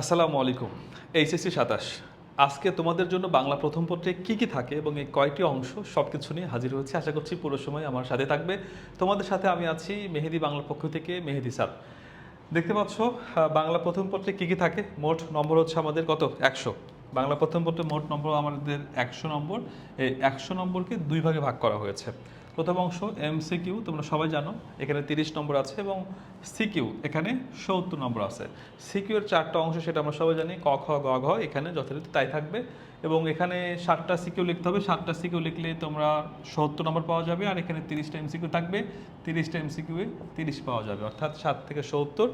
আসসালামু আলাইকুম, এইচএসসি সাতাশ। আজকে তোমাদের জন্য বাংলা প্রথম পত্রে কি কি থাকে এবং এই কয়টি অংশ সব কিছু নিয়ে হাজির হয়েছে। আশা করছি পুরো সময় আমার সাথে থাকবে। তোমাদের সাথে আমি আছি মেহেদি বাংলার পক্ষ থেকে মেহেদি স্যার। দেখতে পাচ্ছ বাংলা প্রথম পত্রে কি কি থাকে? মোট নম্বর হচ্ছে আমাদের কত? একশো। বাংলা প্রথম পত্রে মোট নম্বর আমাদের একশো নম্বর। এই একশো নম্বরকে দুই ভাগে ভাগ করা হয়েছে। প্রথম অংশ এমসিকিউ, তোমরা সবাই জানো, এখানে তিরিশ নম্বর আছে এবং সিকিউ, এখানে সত্তর নম্বর আছে। সিকিউর চারটা অংশ সেটা আমরা সবাই জানি, ক, খ, গ, ঘ, এখানে যথারীতি তাই থাকবে। এবং এখানে সাতটা সিকিউ লিখতে হবে, সাতটা সিকিউ লিখলে তোমরা সত্তর নম্বর পাওয়া যাবে আর এখানে তিরিশটা এমসিকিউ থাকবে। তিরিশটা এমসিকিউ তিরিশ পাওয়া যাবে, অর্থাৎ সাত থেকে সত্তর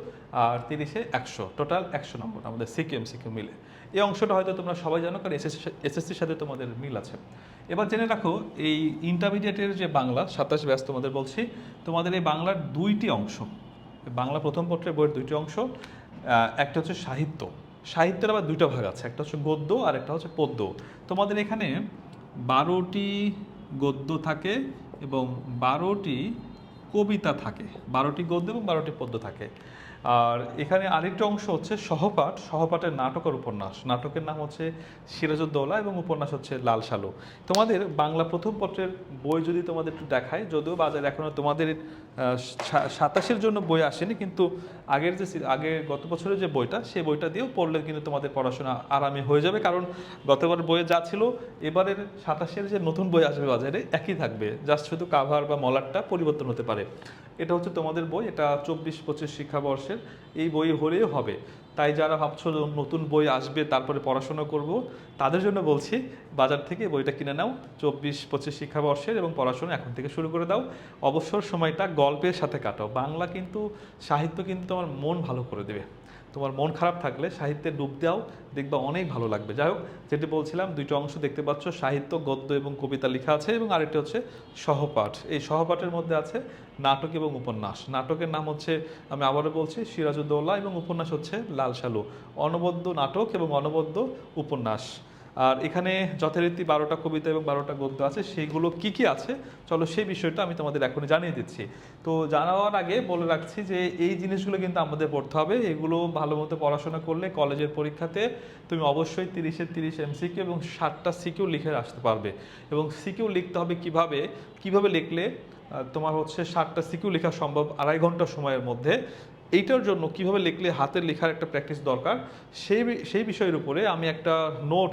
আর তিরিশে একশো, টোটাল একশো নম্বর, আমাদের সিকিউ এমসিকিউ মিলে। এই অংশটা হয়তো তোমরা সবাই জানো, কারণ এসএসসি এসএসসির সাথে তোমাদের মিল আছে। এবার জেনে রাখো, এই ইন্টারমিডিয়েটের যে বাংলা, সাতাশ ব্যাস তোমাদের বলছি, তোমাদের এই বাংলার দুইটি অংশ। বাংলা প্রথম পত্রের বইয়ের দুইটি অংশ একটা হচ্ছে সাহিত্য। সাহিত্যের আবার দুইটা ভাগ আছে, একটা হচ্ছে গদ্য আর একটা হচ্ছে পদ্য। তোমাদের এখানে বারোটি গদ্য থাকে এবং বারোটি কবিতা থাকে। বারোটি গদ্য এবং বারোটি পদ্য থাকে। আর এখানে আরেকটা অংশ হচ্ছে সহপাঠ, সহপাঠের নাটক আর উপন্যাস। নাটকের নাম হচ্ছে সিরাজউদ্দৌলা এবং উপন্যাস হচ্ছে লাল সালু তোমাদের বাংলা প্রথম পত্রের বই যদি তোমাদের একটু দেখায়, যদিও বাজারে এখনও তোমাদের সাতাশের জন্য বই আসেনি, কিন্তু আগের যে আগে গত বছরের যে বইটা সেই বইটা দিয়েও পড়লে কিন্তু তোমাদের পড়াশোনা আরামে হয়ে যাবে, কারণ গতবার বইয়ে যা ছিল, এবারের সাতাশের যে নতুন বই আসবে বাজারে, একই থাকবে। জাস্ট শুধু কাভার বা মলারটা পরিবর্তন হতে পারে। এটা হচ্ছে তোমাদের বই, এটা চব্বিশ পঁচিশ শিক্ষাবর্ষের। এই বই হলেই হবে। তাই যারা ভাবছ নতুন বই আসবে, তারপরে পড়াশোনা করব, তাদের জন্য বলছি, বাজার থেকে বইটা কিনে নাও, চব্বিশ পঁচিশ শিক্ষাবর্ষের এবং পড়াশোনা এখন থেকে শুরু করে দাও। অবসর সময়টা গল্পের সাথে কাটাও। বাংলা কিন্তু, সাহিত্য কিন্তু তোমার মন ভালো করে দেবে। তোমার মন খারাপ থাকলে সাহিত্যে ডুব দাও, দেখবা অনেক ভালো লাগবে। যাই হোক, যেটি বলছিলাম, দুইটা অংশ দেখতে পাচ্ছ, সাহিত্য, গদ্য এবং কবিতা লেখা আছে এবং আরেকটি হচ্ছে সহপাঠ। এই সহপাঠের মধ্যে আছে নাটক এবং উপন্যাস। নাটকের নাম হচ্ছে, আমি আবারও বলছি, সিরাজউদ্দৌলা এবং উপন্যাস হচ্ছে লাল সালু অনবদ্য নাটক এবং অনবদ্য উপন্যাস। আর এখানে যথারীতি বারোটা কবিতা এবং বারোটা গদ্য আছে সেইগুলো কি কি আছে? চলো সেই বিষয়টা আমি তোমাদের এখনই জানিয়ে দিচ্ছি। তো জানাবার আগে বলে রাখছি যে এই জিনিসগুলো কিন্তু আমাদের পড়তে হবে। এগুলো ভালো মতো পড়াশোনা করলে কলেজের পরীক্ষাতে তুমি অবশ্যই তিরিশের তিরিশ এমসিকিউ এবং ষাটটা সিকিউ লিখে আসতে পারবে। এবং সিকিউ লিখতে হবে কীভাবে? কীভাবে লিখলে তোমার হচ্ছে ষাটটা সিকিউ লেখা সম্ভব আড়াই ঘণ্টা সময়ের মধ্যে? এইটার জন্য কীভাবে লিখলে হাতের লেখার একটা প্র্যাকটিস দরকার? সেই সেই বিষয়ের উপরে আমি একটা নোট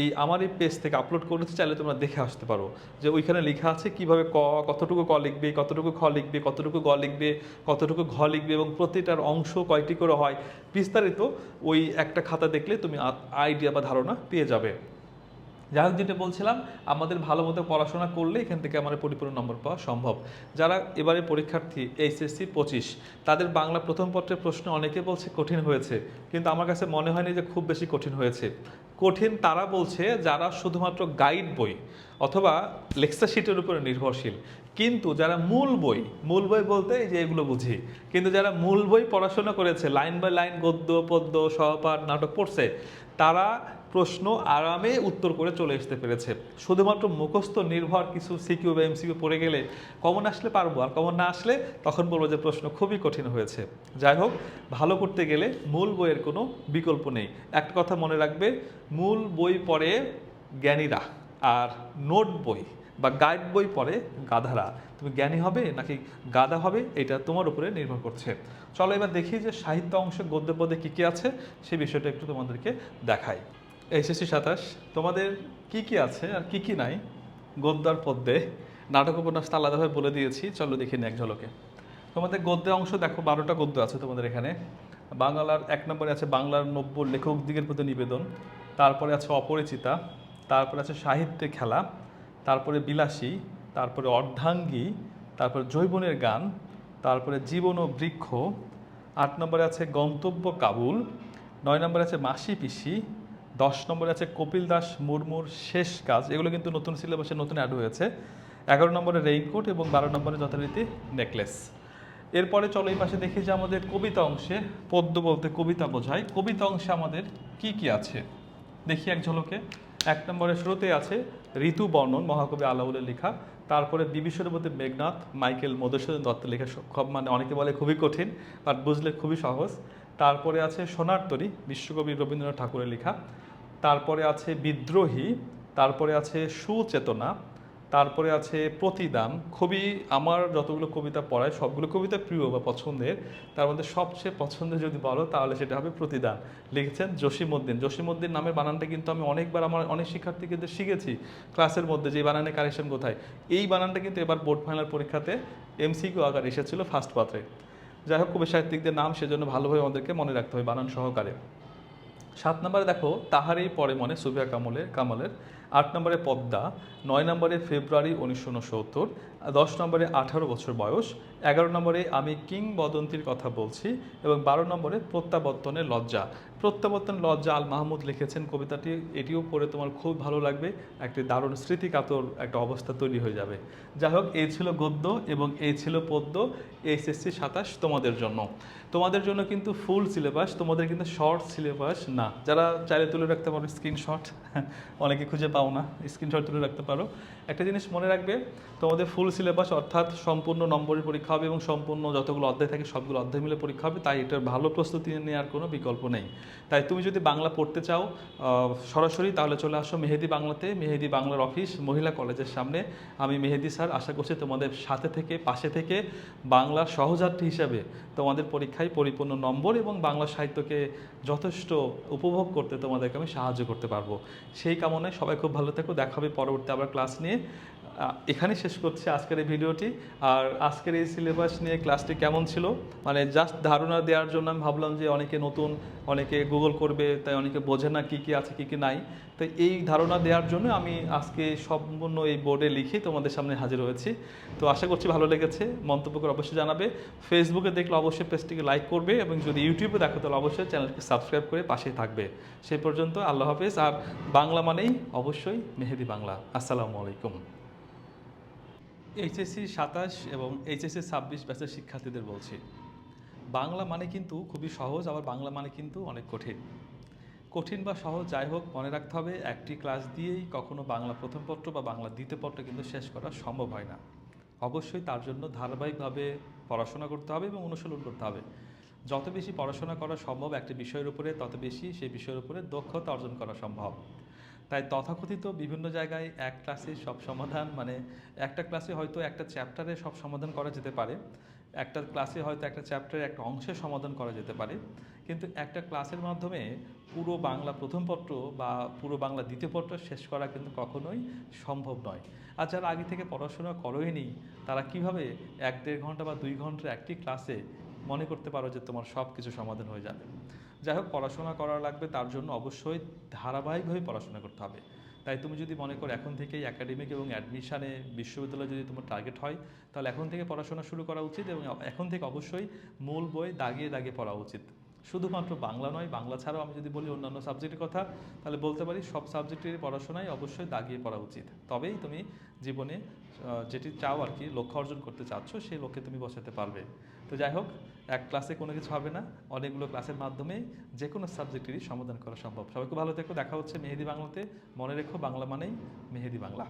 এই আমার এই পেজ থেকে আপলোড করেছি চাইলে তোমরা দেখে আসতে পারো যে ওইখানে লেখা আছে কীভাবে ক, কতটুকু ক লিখবে, কতটুকু খ লিখবে, কতটুকু গ লিখবে, কতটুকু ঘ লিখবে এবং প্রতিটার অংশ কয়টি করে হয় বিস্তারিত ওই একটা খাতা দেখলে তুমি আইডিয়া বা ধারণা পেয়ে যাবে। যাই হোক যেটা বলছিলাম, আমাদের ভালো মতো পড়াশোনা করলে এখান থেকে আমাদের পরিপূর্ণ নম্বর পাওয়া সম্ভব। যারা এবারে পরীক্ষার্থী এইচএসসি পঁচিশ, তাদের বাংলা প্রথম পত্রের প্রশ্ন অনেকে বলছে কঠিন হয়েছে, কিন্তু আমার কাছে মনে হয়নি যে খুব বেশি কঠিন হয়েছে। কঠিন তারা বলছে যারা শুধুমাত্র গাইড বই অথবা লেকচার শিটের উপরে নির্ভরশীল, কিন্তু যারা মূল বই মূল বই বলতে যে এগুলো বুঝি, কিন্তু যারা মূল বই পড়াশোনা করেছে লাইন বাই লাইন গদ্য, পদ্য, সহপাঠ, নাটক পড়ছে, তারা প্রশ্ন আরামে উত্তর করে চলে আসতে পেরেছে। শুধুমাত্র মুখস্থ নির্ভর কিছু সিকিউ বা এমসিকিউ পড়ে গেলে কমন আসলে পারব, আর কমন না আসলে তখন বলব যে প্রশ্ন খুবই কঠিন হয়েছে। যাই হোক, ভালো করতে গেলে মূল বইয়ের কোনো বিকল্প নেই। একটা কথা মনে রাখবে, মূল বই পড়ে জ্ঞানীরা, আর নোট বই বা গাইড বই পড়ে গাধারা। তুমি জ্ঞানী হবে নাকি গাধা হবে, এটা তোমার উপরে নির্ভর করছে। চলো এবার দেখি যে সাহিত্য অংশে গদ্য পদে কী কী আছে সেই বিষয়টা একটু তোমাদেরকে দেখাই। এসএসসি সাতাশ, তোমাদের কি কি আছে আর কি কি নাই? গদ্য আর পদ্যে। নাটক উপন্যাসটা আলাদাভাবে বলে দিয়েছি, চলো দেখি এক ঝলকে। তোমাদের গদ্যে অংশ দেখো, বারোটা গদ্য আছে তোমাদের এখানে। বাংলার এক নম্বরে আছে বাংলার নব্য লেখক দিগের প্রতি নিবেদন। তারপরে আছে অপরিচিতা। তারপরে আছে সাহিত্যে খেলা। তারপরে বিলাসী। তারপরে অর্ধাঙ্গী। তারপরে জৈবনের গান। তারপরে জীবন ও বৃক্ষ। আট নম্বরে আছে গন্তব্য কাবুল। নয় নম্বরে আছে মাসি পিসি দশ নম্বরে আছে কপিল দাস মুর্মুর শেষ কাজ। এগুলো কিন্তু নতুন সিলেবাসে নতুন অ্যাড হয়েছে। এগারো নম্বরে রেইনকোট এবং বারো নম্বরে যথারীতি নেকলেস এরপরে চলো এই পাশে দেখি যে আমাদের কবিতা অংশে পদ্য বলতে কবিতা বোঝায়। কবিতা অংশে আমাদের কি কি আছে? দেখি এক ঝলকে। এক নম্বরে শুরুতে আছে ঋতু বর্ণন, মহাকবি আলাউলের লেখা। তারপরে মধ্যে মেঘনাথ, মাইকেল মধুসূদন দত্তের লেখা সব মানে অনেকে বলে খুবই কঠিন বাট বুঝলে খুবই সহজ। তারপরে আছে সোনার তরী, বিশ্বকবি রবীন্দ্রনাথ ঠাকুরের লেখা। তারপরে আছে বিদ্রোহী, তারপরে আছে সুচেতনা, তারপরে আছে প্রতিদান। খুবই আমার যতগুলো কবিতা পড়ায় সবগুলো কবিতা প্রিয় বা পছন্দের, তার মধ্যে সবচেয়ে পছন্দের যদি বলো, তাহলে সেটা হবে প্রতিদান। লিখেছেন জসিমউদ্দিন। জসিমউদ্দিন নামের বানানটা কিন্তু আমি অনেকবার আমার অনেক শিক্ষার্থী কিন্তু শিখেছি ক্লাসের মধ্যে যে বানানে কারেকশন কোথায়। এই বানানটা কিন্তু এবার বোর্ড ফাইনাল পরীক্ষাতে এমসিকিউ আকার এসেছিল ফার্স্ট পাত্রে। যাই হোক, কবি সাহিত্যিকদের নাম সেজন্য ভালোভাবে আমাদেরকে মনে রাখতে হবে বানান সহকারে। সাত নম্বরে দেখো তাহারই পরে মনে সুফিয়া কামলের কামালের আট নম্বরে পদ্মা, নয় নম্বরে ফেব্রুয়ারি উনিশশো উনসত্তর, দশ নম্বরে আঠারো বছর বয়স, এগারো নম্বরে আমি কিংবদন্তির কথা বলছি এবং বারো নম্বরে প্রত্যাবর্তনের লজ্জা। প্রত্যাবর্তন লজ্জা আল মাহমুদ লিখেছেন কবিতাটি, এটিও পড়ে তোমার খুব ভালো লাগবে, একটি দারুণ স্মৃতিকাতর একটা অবস্থা তৈরি হয়ে যাবে। যাই হোক, এই ছিল গদ্য এবং এই ছিল পদ্য এইচএসসি সাতাশ তোমাদের জন্য। তোমাদের জন্য কিন্তু ফুল সিলেবাস, তোমাদের কিন্তু শর্ট সিলেবাস না। যারা চাইলে তুলে রাখতে পারো স্ক্রিনশট, অনেকে খুঁজে পাও না স্ক্রিনশট তুলে রাখতে পারো। একটা জিনিস মনে রাখবে, তোমাদের ফুল সিলেবাস অর্থাৎ সম্পূর্ণ নম্বরের পরীক্ষা হবে এবং সম্পূর্ণ যতগুলো অধ্যায় থাকে সবগুলো অধ্যায় মিলে পরীক্ষা হবে, তাই এটার ভালো প্রস্তুতি নেওয়ার কোনো বিকল্প নেই। তাই তুমি যদি বাংলা পড়তে চাও সরাসরি তাহলে চলে আসো মেহেদি বাংলাতে, মেহেদি বাংলার অফিস মহিলা কলেজের সামনে। আমি মেহেদি স্যার, আশা করছি তোমাদের সাথে থেকে, পাশে থেকে বাংলার সহযাত্রী হিসাবে তোমাদের পরীক্ষায় পরিপূর্ণ নম্বর এবং বাংলা সাহিত্যকে যথেষ্ট উপভোগ করতে তোমাদেরকে আমি সাহায্য করতে পারব। সেই কামনায় সবাই খুব ভালো থেকো দেখা হবে পরবর্তী আবার ক্লাস নিয়ে। আহ, এখানেই শেষ করছি আজকের এই ভিডিওটি। আর আজকের এই সিলেবাস নিয়ে ক্লাসটি কেমন ছিল? মানে জাস্ট ধারণা দেওয়ার জন্য আমি ভাবলাম যে অনেকে নতুন অনেকে গুগল করবে তাই অনেকে বোঝে না কী কী আছে কী কী নাই। তো এই ধারণা দেওয়ার জন্য আমি আজকে সম্পূর্ণ এই বোর্ডে লিখে তোমাদের সামনে হাজির হয়েছি। তো আশা করছি ভালো লেগেছে মন্তব্য করে অবশ্যই জানাবে। ফেসবুকে দেখলে অবশ্যই পেজটিকে লাইক করবে এবং যদি ইউটিউবে দেখো তাহলে অবশ্যই চ্যানেলকে সাবস্ক্রাইব করে পাশেই থাকবে। সেই পর্যন্ত আল্লাহ হাফেজ। আর বাংলা মানেই অবশ্যই মেহেদি বাংলা। আসসালামু আলাইকুম। এইচএসসি সাতাশ এবং এইচএসসি ছাব্বিশ ব্যাচের শিক্ষার্থীদের বলছি। বাংলা মানে কিন্তু খুবই সহজ, আবার বাংলা মানে কিন্তু অনেক কঠিন। কঠিন বা সহজ যাই হোক, মনে রাখতে হবে একটি ক্লাস দিয়েই কখনো বাংলা প্রথম পত্র বা বাংলা দ্বিতীয় পত্র কিন্তু শেষ করা সম্ভব হয় না। অবশ্যই তার জন্য ধারাবাহিকভাবে পড়াশোনা করতে হবে এবং অনুশীলন করতে হবে। যত বেশি পড়াশোনা করা সম্ভব একটি বিষয়ের উপরে, তত বেশি সেই বিষয়ের উপরে দক্ষতা অর্জন করা সম্ভব। তাই তথাকথিত বিভিন্ন জায়গায় এক ক্লাসে সব সমাধান মানে একটা ক্লাসে হয়তো একটা চ্যাপ্টারে সব সমাধান করা যেতে পারে, একটা ক্লাসে হয়তো একটা চ্যাপ্টারের একটা অংশের সমাধান করা যেতে পারে, কিন্তু একটা ক্লাসের মাধ্যমে পুরো বাংলা প্রথম পত্র বা পুরো বাংলা দ্বিতীয় পত্র শেষ করা কিন্তু কখনোই সম্ভব নয়। আর যারা আগে থেকে পড়াশোনা করেনি তারা কীভাবে এক দেড় ঘণ্টা বা দুই ঘণ্টার একটি ক্লাসে মনে করতে পারো যে তোমার সব কিছু সমাধান হয়ে যাবে? যাই হোক, পড়াশোনা করা লাগবে, তার জন্য অবশ্যই ধারাবাহিকভাবে পড়াশোনা করতে হবে। তাই তুমি যদি মনে করো এখন থেকেই একাডেমিক এবং অ্যাডমিশানে বিশ্ববিদ্যালয়ে যদি তোমার টার্গেট হয়, তাহলে এখন থেকে পড়াশোনা শুরু করা উচিত এবং এখন থেকে অবশ্যই মূল বই দাগিয়ে দাগিয়ে পড়া উচিত। শুধুমাত্র বাংলা নয়, বাংলা ছাড়াও আমি যদি বলি অন্যান্য সাবজেক্টের কথা, তাহলে বলতে পারি সব সাবজেক্টের পড়াশোনায় অবশ্যই দাগিয়ে পড়া উচিত। তবেই তুমি জীবনে যেটি চাও আর কি, লক্ষ্য অর্জন করতে চাচ্ছ, সেই লক্ষ্যে তুমি বসাতে পারবে। তো যাই হোক, এক ক্লাসে কোনো কিছু হবে না, অনেকগুলো ক্লাসের মাধ্যমে যে কোনো সাবজেক্টেরই সমাধান করা সম্ভব। সবাইকে ভালো থেকো, দেখা হচ্ছে মেহেদি বাংলাতে। মনে রেখো, বাংলা মানেই মেহেদি বাংলা।